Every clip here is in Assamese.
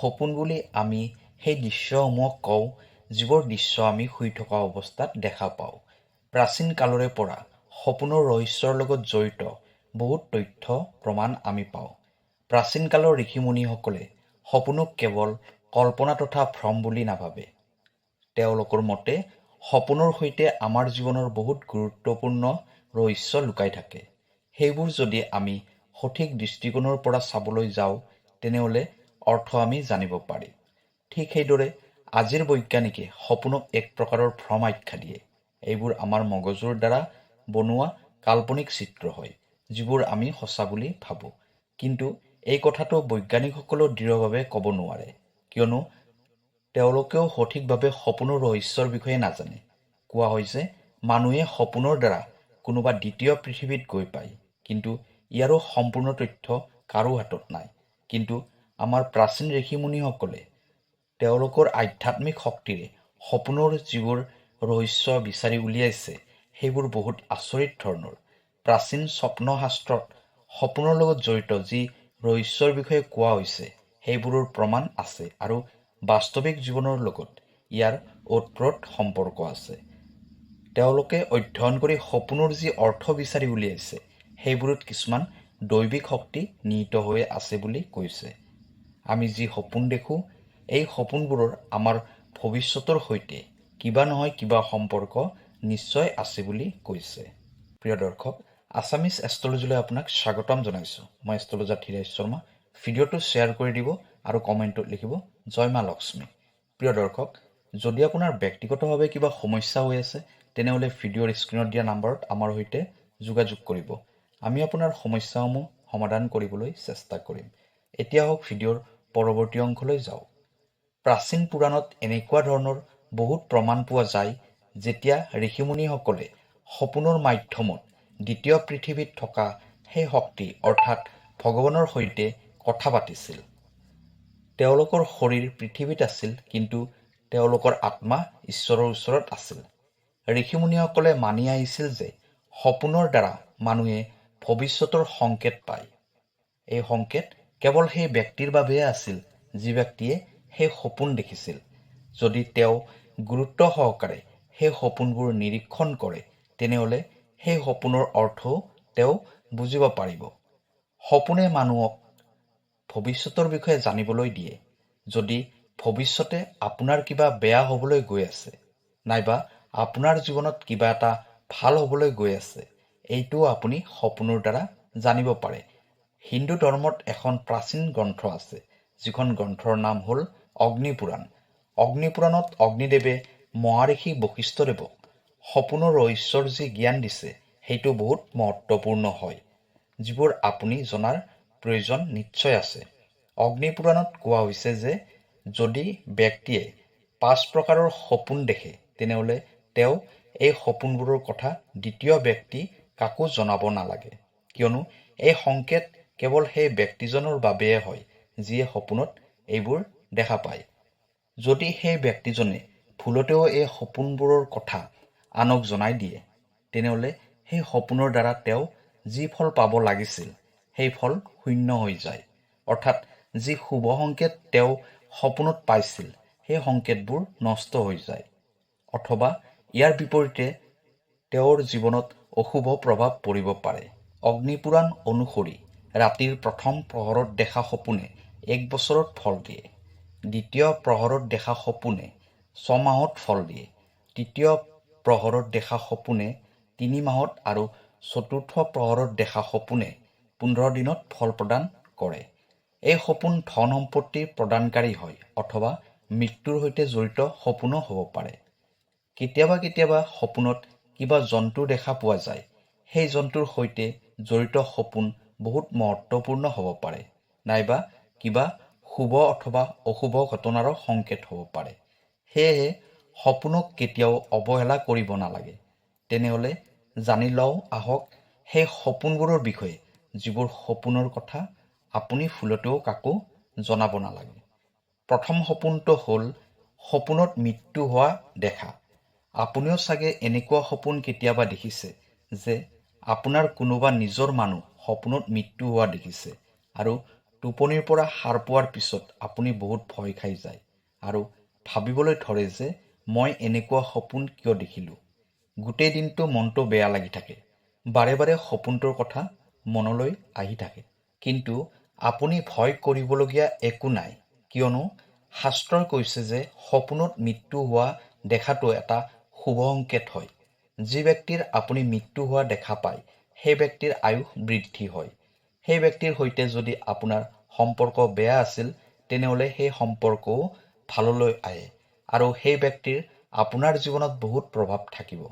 সপোন বুলি আমি সেই দৃশ্যসমূহক কওঁ যিবোৰ দৃশ্য আমি শুই থকা অৱস্থাত দেখা পাওঁ। প্ৰাচীন কালৰে পৰা সপোনৰ ৰহস্যৰ লগত জড়িত বহুত তথ্য প্ৰমাণ আমি পাওঁ। প্ৰাচীন কালৰ ঋষিমুনিসকলে সপোনক কেৱল কল্পনা তথা ভ্ৰম বুলি নাভাবে। তেওঁলোকৰ মতে সপোনৰ সৈতে আমাৰ জীৱনৰ বহুত গুৰুত্বপূৰ্ণ ৰহস্য লুকাই থাকে। সেইবোৰ যদি আমি সঠিক দৃষ্টিকোণৰ পৰা চাবলৈ যাওঁ তেনেহ'লে অৰ্থ আমি জানিব পাৰিম ঠিক সেইদৰে আজিৰ বৈজ্ঞানিকে সপোনক এক প্ৰকাৰৰ ভ্ৰম আখ্যা দিয়ে। এইবোৰ আমাৰ মগজুৰ দ্বাৰা বনোৱা কাল্পনিক চিত্ৰ হয় যিবোৰ আমি সঁচা বুলি ভাবোঁ। কিন্তু এই কথাটো বৈজ্ঞানিকসকলেও দৃঢ়ভাৱে ক'ব নোৱাৰে কিয়নো তেওঁলোকেও সঠিকভাৱে সপোনৰ ৰহস্যৰ বিষয়ে নাজানে। কোৱা হৈছে মানুহে সপোনৰ দ্বাৰা কোনোবা দ্বিতীয় পৃথিৱীত গৈ পায় কিন্তু ইয়াৰো সম্পূৰ্ণ তথ্য কাৰো হাতত নাই। কিন্তু আমাৰ প্ৰাচীন ঋষিমুনিসকলে তেওঁলোকৰ আধ্যাত্মিক শক্তিৰে সপোনৰ যিবোৰ ৰহস্য বিচাৰি উলিয়াইছে, সেইবোৰ বহুত আচৰিত ধৰণৰ। প্ৰাচীন স্বপ্নশাস্ত্ৰত সপোনৰ লগত জড়িত যি ৰহস্যৰ বিষয়ে কোৱা হৈছে, সেইবোৰৰ প্ৰমাণ আছে আৰু বাস্তৱিক জীৱনৰ লগত ইয়াৰ ওতপ্ৰোত সম্পৰ্ক আছে। তেওঁলোকে অধ্যয়ন কৰি সপোনৰ যি অৰ্থ বিচাৰি উলিয়াইছে, সেইবোৰত কিছুমান দৈবিক শক্তি নিহিত হৈ আছে বুলি কৈছে। আমি যি সপোন দেখোঁ, এই সপোনবোৰৰ আমাৰ ভৱিষ্যতৰ সৈতে কিবা নহয় কিবা সম্পৰ্ক নিশ্চয় আছে বুলি কৈছে। প্ৰিয় দৰ্শক আছামিজ এষ্ট্ৰলজিলৈ আপোনাক স্বাগতম জনাইছোঁ। মই এষ্ট্ৰলজাৰ ধীৰাজ শৰ্মা। ভিডিঅ'টো শ্বেয়াৰ কৰি দিব আৰু কমেণ্টত লিখিব জয় মা লক্ষ্মী। প্ৰিয় দৰ্শক, যদি আপোনাৰ ব্যক্তিগতভাৱে কিবা সমস্যা হৈ আছে, তেনেহ'লে ভিডিঅ'ৰ স্ক্ৰীণত দিয়া নাম্বাৰত আমাৰ সৈতে যোগাযোগ কৰিব। আমি আপোনাৰ সমস্যাসমূহ সমাধান কৰিবলৈ চেষ্টা কৰিম। এতিয়া হওক ভিডিঅ'ৰ পৰৱৰ্তী অংশলৈ যাওঁ প্ৰাচীন পুৰাণত এনেকুৱা ধৰণৰ বহুত প্ৰমাণ পোৱা যায় যেতিয়া ঋষিমুনিসকলে সপোনৰ মাধ্যমত দ্বিতীয় পৃথিৱীত থকা সেই শক্তি অৰ্থাৎ ভগৱানৰ সৈতে কথা পাতিছিল। তেওঁলোকৰ শৰীৰ পৃথিৱীত আছিল কিন্তু তেওঁলোকৰ আত্মা ঈশ্বৰৰ ওচৰত আছিল। ঋষিমুনিসকলে মানি আহিছিল যে সপোনৰ দ্বাৰা মানুহে ভৱিষ্যতৰ সংকেত পায়। এই সংকেত কেৱল সেই ব্যক্তিৰ বাবেহে আছিল যি ব্যক্তিয়ে সেই সপোন দেখিছিল। যদি তেওঁ গুৰুত্ব সহকাৰে সেই সপোনবোৰ নিৰীক্ষণ কৰে তেনেহ'লে সেই সপোনৰ অৰ্থও তেওঁ বুজিব পাৰিব। সপোনে মানুহক ভৱিষ্যতৰ বিষয়ে জানিবলৈ দিয়ে। যদি ভৱিষ্যতে আপোনাৰ কিবা বেয়া হ'বলৈ গৈ আছে নাইবা আপোনাৰ জীৱনত কিবা এটা ভাল হ'বলৈ গৈ আছে এইটোও আপুনি সপোনৰ দ্বাৰা জানিব পাৰে। হিন্দু ধৰ্মত এখন প্ৰাচীন গ্ৰন্থ আছে যিখন গ্ৰন্থৰ নাম হ'ল অগ্নিপুৰাণ। অগ্নিপুৰাণত অগ্নিদেৱে মহাৰিষি বশিষ্ঠদেৱক সপোনৰ ৰহস্যৰ যি জ্ঞান দিছে সেইটো বহুত মহত্বপূৰ্ণ হয় যিবোৰ আপুনি জনাৰ প্ৰয়োজন নিশ্চয় আছে। অগ্নিপুৰাণত কোৱা হৈছে যে যদি ব্যক্তিয়ে পাঁচ প্ৰকাৰৰ সপোন দেখে তেনেহ'লে তেওঁ এই সপোনবোৰৰ কথা দ্বিতীয় ব্যক্তি কাকো জনাব নালাগে। কিয়নো এই সংকেত কেৱল সেই ব্যক্তিজনৰ বাবেহে হয় যিয়ে সপোনত এইবোৰ দেখা পায়। যদি সেই ব্যক্তিজনে ভুলতেও এই সপোনবোৰৰ কথা আনক জনাই দিয়ে তেনেহ'লে সেই সপোনৰ দ্বাৰা তেওঁ যি ফল পাব লাগিছিল সেই ফল শূন্য হৈ যায়। অৰ্থাৎ যি শুভ সংকেত তেওঁ সপোনত পাইছিল সেই সংকেতবোৰ নষ্ট হৈ যায়। অথবা ইয়াৰ বিপৰীতে তেওঁৰ জীৱনত অশুভ প্ৰভাৱ পৰিব পাৰে। অগ্নিপুৰাণ অনুসৰি ৰাতিৰ প্ৰথম প্ৰহৰত দেখা সপোনে এক বছৰত ফল দিয়ে। দ্বিতীয় প্ৰহৰত দেখা সপোনে ছমাহত ফল দিয়ে। তৃতীয় প্ৰহৰত দেখা সপোনে তিনি মাহত আৰু চতুৰ্থ প্ৰহৰত দেখা সপোনে পোন্ধৰ দিনত ফল প্ৰদান কৰে। এই সপোন ধন সম্পত্তিৰ প্ৰদানকাৰী হয় অথবা মৃত্যুৰ সৈতে জড়িত সপোনো হ'ব পাৰে। কেতিয়াবা কেতিয়াবা সপোনত কিবা জন্তু দেখা পোৱা যায়। সেই জন্তুৰ সৈতে জড়িত সপোন বহুত মহত্বপূৰ্ণ হ'ব পাৰে। নাইবা কিবা শুভ অথবা অশুভ ঘটনাৰো সংকেত হ'ব পাৰে। সেয়েহে সপোনক কেতিয়াও অৱহেলা কৰিব নালাগে। তেনেহ'লে জানি লওঁ আহক সেই সপোনবোৰৰ বিষয়ে যিবোৰ সপোনৰ কথা আপুনি ভুলতেও কাকো জনাব নালাগে। প্ৰথম সপোনটো হ'ল সপোনত মৃত্যু হোৱা দেখা। আপুনিও চাগে এনেকুৱা সপোন কেতিয়াবা দেখিছে যে আপোনাৰ কোনোবা নিজৰ মানুহ সপোনত মৃত্যু হোৱা দেখিছে আৰু টোপনিৰ পৰা সাৰ পোৱাৰ পিছত আপুনি বহুত ভয় খাই যায় আৰু ভাবিবলৈ ধৰে যে মই এনেকুৱা সপোন কিয় দেখিলোঁ। গোটেই দিনটো মনটো বেয়া লাগি থাকে। বাৰে বাৰে সপোনটোৰ কথা মনলৈ আহি থাকে। কিন্তু আপুনি ভয় কৰিবলগীয়া একো নাই, কিয়নো শাস্ত্ৰই কৈছে যে সপোনত মৃত্যু হোৱা দেখাটো এটা শুভ সংকেত হয়। যি ব্যক্তিৰ আপুনি মৃত্যু হোৱা দেখা পায় সেই ব্যক্তিৰ আয়ুস বৃদ্ধি হয়। সেই ব্যক্তিৰ সৈতে যদি আপোনাৰ সম্পৰ্ক বেয়া আছিল তেনেহ'লে সেই সম্পৰ্কও ভাললৈ আহে আৰু সেই ব্যক্তিৰ আপোনাৰ জীৱনত বহুত প্ৰভাৱ থাকিব।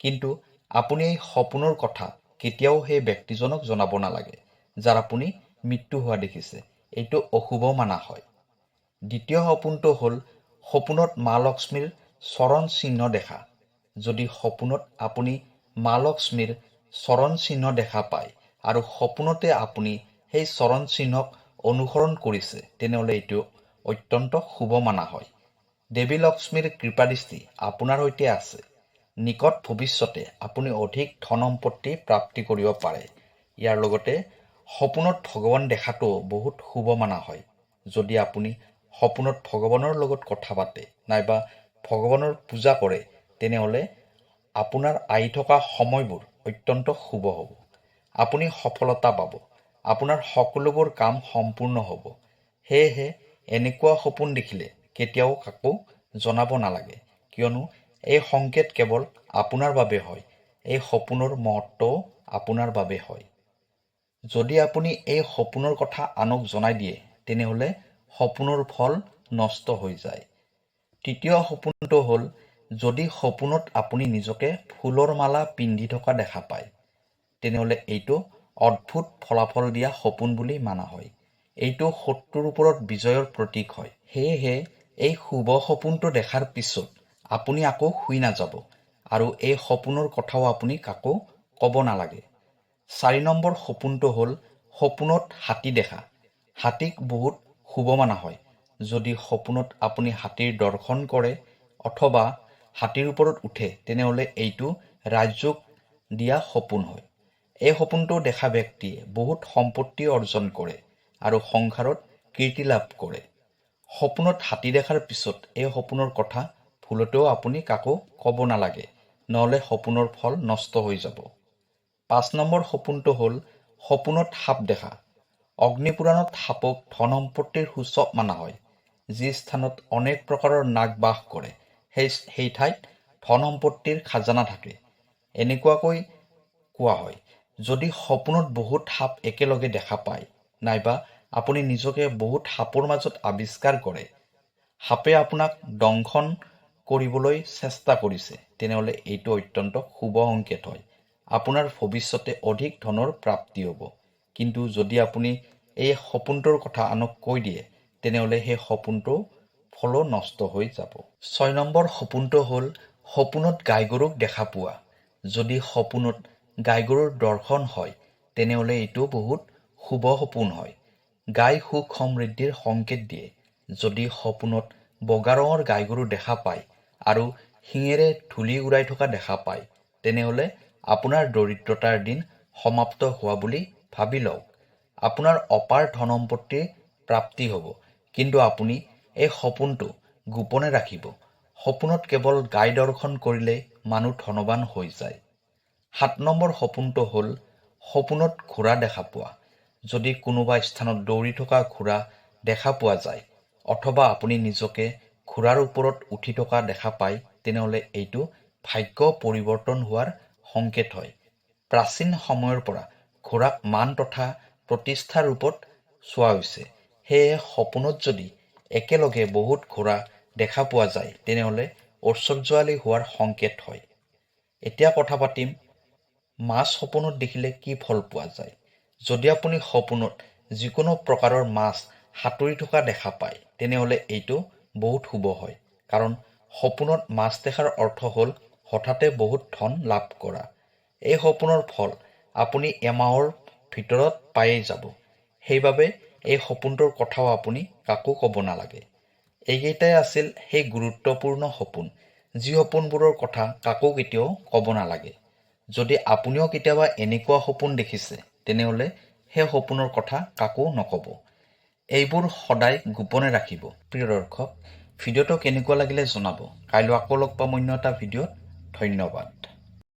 কিন্তু আপুনি এই সপোনৰ কথা কেতিয়াও সেই ব্যক্তিজনক জনাব নালাগে যাৰ আপুনি মৃত্যু হোৱা দেখিছে। এইটো অশুভ মানা হয়। দ্বিতীয় সপোনটো হ'ল সপোনত মা লক্ষ্মীৰ চৰণ চিহ্ন দেখা। যদি সপোনত আপুনি মা লক্ষ্মীৰ চৰণ চিহ্ন দেখা পায় আৰু সপোনতে আপুনি সেই চৰণ চিহ্নক অনুসৰণ কৰিছে তেনেহ'লে এইটো অত্যন্ত শুভ মানা হয়। দেৱী লক্ষ্মীৰ কৃপাদৃষ্টি আপোনাৰ সৈতে আছে। নিকট ভৱিষ্যতে আপুনি অধিক ধন সম্পত্তি প্ৰাপ্তি কৰিব পাৰে। ইয়াৰ লগতে সপোনত ভগৱান দেখাটো বহুত শুভ মানা হয়। যদি আপুনি সপোনত ভগৱানৰ লগত কথা পাতে নাইবা ভগৱানৰ পূজা কৰে তেনেহ'লে আপোনাৰ আহি থকা সময়বোৰ অত্যন্ত শুভ হ'ব। আপুনি সফলতা পাব। আপোনাৰ সকলোবোৰ কাম সম্পূৰ্ণ হ'ব। সেয়েহে এনেকুৱা সপোন দেখিলে কেতিয়াও কাকো জনাব নালাগে কিয়নো এই সংকেত কেৱল আপোনাৰ বাবে হয় এই সপোনৰ মহত্বও আপোনাৰ বাবে হয়। যদি আপুনি এই সপোনৰ কথা আনক জনাই দিয়ে তেনেহ'লে সপোনৰ ফল নষ্ট হৈ যায়। তৃতীয় সপোনটো হ'ল যদি সপোনত আপুনি নিজকে ফুলৰ মালা পিন্ধি থকা দেখা পায় তেনেহ'লে এইটো অদ্ভুত ফলাফল দিয়া সপোন বুলি মানা হয়। এইটো শত্ৰুৰ ওপৰত বিজয়ৰ প্ৰতীক হয়। সেয়েহে এই শুভ সপোনটো দেখাৰ পিছত আপুনি আকৌ শুই নাযাব আৰু এই সপোনৰ কথাও আপুনি কাকো ক'ব নালাগে। চাৰি নম্বৰ সপোনটো হ'ল সপোনত হাতী দেখা। হাতীক বহুত শুভ মানা হয়। যদি সপোনত আপুনি হাতীৰ দৰ্শন কৰে অথবা হাতীৰ ওপৰত উঠে, তেনেহ'লে এইটো ৰাজযোগ দিয়া সপোন হয়। এই সপোনটো দেখা ব্যক্তিয়ে বহুত সম্পত্তি অৰ্জন কৰে আৰু সংসাৰত কীৰ্তি লাভ কৰে। সপোনত হাতী দেখাৰ পিছত এই সপোনৰ কথা ভুলতেও আপুনি কাকো ক'ব নালাগে, নহ'লে সপোনৰ ফল নষ্ট হৈ যাব। পাঁচ নম্বৰ সপোনটো হ'ল সপোনত সাপ দেখা। অগ্নিপুৰাণত সাপক ধন সম্পত্তিৰ সূচক মানা হয়, যি স্থানত অনেক প্ৰকাৰৰ নাগ বাস কৰে। সেই সেই ঠাইত ধন সম্পত্তিৰ খাজানা থাকে। এনেকুৱাকৈ কোৱা হয়। যদি সপোনত বহুত সাপ একেলগে দেখা পায় নাইবা আপুনি নিজকে বহুত সাপৰ মাজত আৱিষ্কাৰ কৰে সাপে আপোনাক দংশন কৰিবলৈ চেষ্টা কৰিছে তেনেহ'লে এইটো অত্যন্ত শুভ সংকেত হয়। আপোনাৰ ভৱিষ্যতে অধিক ধনৰ প্ৰাপ্তি হ'ব। কিন্তু যদি আপুনি এই সপোনটোৰ কথা আনক কৈ দিয়ে তেনেহ'লে সেই সপোনটো ফলো নষ্ট হৈ যাব। ছয় নম্বৰ সপোনটো হ'ল সপোনত গাই গৰুক দেখা পোৱা। যদি সপোনত গাই গৰুৰ দৰ্শন হয় তেনেহ'লে এইটো বহুত শুভ সপোন হয়। গাই সুখ সমৃদ্ধিৰ সংকেত দিয়ে। যদি সপোনত বগা ৰঙৰ গাই গৰু দেখা পায় আৰু শিঙেৰে ধূলি উৰাই থকা দেখা পায় তেনেহ'লে আপোনাৰ দৰিদ্ৰতাৰ দিন সমাপ্ত হোৱা বুলি ভাবি লওক। আপোনাৰ অপাৰ ধন সম্পত্তিৰ প্ৰাপ্তি হ'ব। কিন্তু আপুনি এই সপোনটো গোপনে ৰাখিব। সপোনত কেৱল গাই দৰ্শন কৰিলে মানুহ ধনৱান হৈ যায়। সাত নম্বৰ সপোনটো হ'ল সপোনত ঘোঁৰা দেখা পোৱা। যদি কোনোবা স্থানত দৌৰি থকা ঘোঁৰা দেখা পোৱা যায় অথবা আপুনি নিজকে ঘোঁৰাৰ ওপৰত উঠি থকা দেখা পায় তেনেহ'লে এইটো ভাগ্য পৰিৱৰ্তন হোৱাৰ সংকেত হয়। প্ৰাচীন সময়ৰ পৰা ঘোঁৰাক মান তথা প্ৰতিষ্ঠাৰ ৰূপত চোৱা হৈছে। সেয়ে সপোনত যদি একেলগে বহুত ঘোঁৰা দেখা পোৱা যায় তেনেহ'লে ঐশ্বৰ্যশালী হোৱাৰ সংকেত হয়। এতিয়া কথা পাতিম মাছ সপোনত দেখিলে কি ফল পোৱা যায়। যদি আপুনি সপোনত যিকোনো প্ৰকাৰৰ মাছ সাঁতুৰি থকা দেখা পায় তেনেহ'লে এইটো বহুত শুভ হয়। কাৰণ সপোনত মাছ দেখাৰ অৰ্থ হ'ল হঠাতে বহুত ধন লাভ কৰা। এই সপোনৰ ফল আপুনি এমাহৰ ভিতৰত পায়েই যাব। সেইবাবে এই সপোনটোৰ কথাও আপুনি কাকো ক'ব নালাগে। এইকেইটাই আছিল সেই গুৰুত্বপূৰ্ণ সপোন। যি সপোনবোৰৰ কথা কাকো কেতিয়াও ক'ব নালাগে। যদি আপুনিও কেতিয়াবা এনেকুৱা সপোন দেখিছে তেনেহ'লে সেই সপোনৰ কথা কাকো নক'ব। এইবোৰ সদায় গোপনে ৰাখিব। প্ৰিয় দৰ্শক ভিডিঅ'টো কেনেকুৱা লাগিলে জনাব। কাইলৈ আকৌ লগ পাম অন্য এটা ভিডিঅ'ত। ধন্যবাদ।